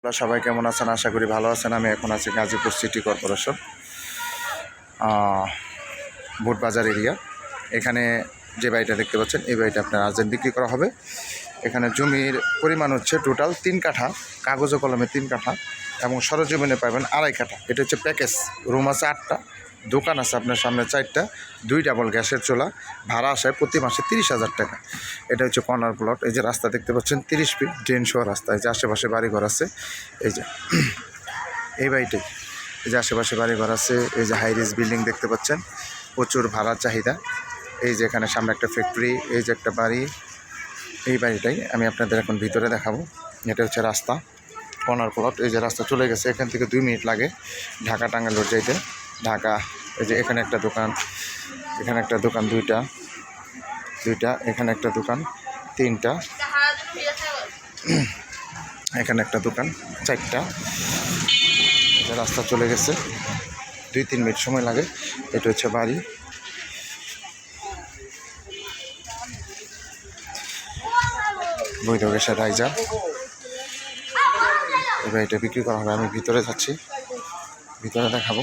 আপনারা সবাই কেমন আছেন? আশা করি ভালো আছেন। আমি এখন আছি Gazipur city corporation Bootbazar area. এখানে যে বাড়িটা দেখতে পাচ্ছেন, এই বাড়িটা আপনার আর্জেন্ট বিক্রি করা হবে। এখানে জমির পরিমাণ হচ্ছে টোটাল তিন কাঠা, কাগজ কলমে তিন কাঠা এবং সরজমিনে পাবেন আড়াই কাঠা। এটা হচ্ছে প্যাকেজ রুম আছে আটটা। দোকান আছে আপনার সামনে চারটা, দুই ডাবল গ্যাসের চোলা, ভাড়া আসে প্রতি মাসে তিরিশ হাজার টাকা। এটা হচ্ছে কর্নার প্লট এই যে রাস্তা দেখতে পাচ্ছেন, তিরিশ ফিট ড্রেন সহ রাস্তা, এই যে আশেপাশে বাড়িঘর আছে, এই যে এই বাড়িটাই এই যে আশেপাশে বাড়িঘর আছে, এই যে হাইরিস বিল্ডিং দেখতে পাচ্ছেন, প্রচুর ভাড়া চাহিদা। এই যে এখানে সামনে একটা ফ্যাক্টরি এই যে একটা বাড়ি, এই বাড়িটাই আমি আপনাদের এখন ভিতরে দেখাবো। এটা হচ্ছে রাস্তা কর্নার প্লট এই যে রাস্তা চলে গেছে, এখান থেকে দুই মিনিট লাগে, ঢাকা টাঙ্গাইল রোড যাইতে। ঢাকা, এই যে এখানে একটা দোকান, এখানে একটা দোকান দুইটা দুইটা, এখানে একটা দোকান তিনটা, এখানে একটা দোকান চারটা। রাস্তা চলে গেছে, দুই তিন মিনিট সময় লাগে, এটা হচ্ছে বাড়ি। বৈধ গেছে রাইজা। এবার এটা বিক্রি করা হবে, আমি ভিতরে যাচ্ছি, ভিতরে দেখাবো।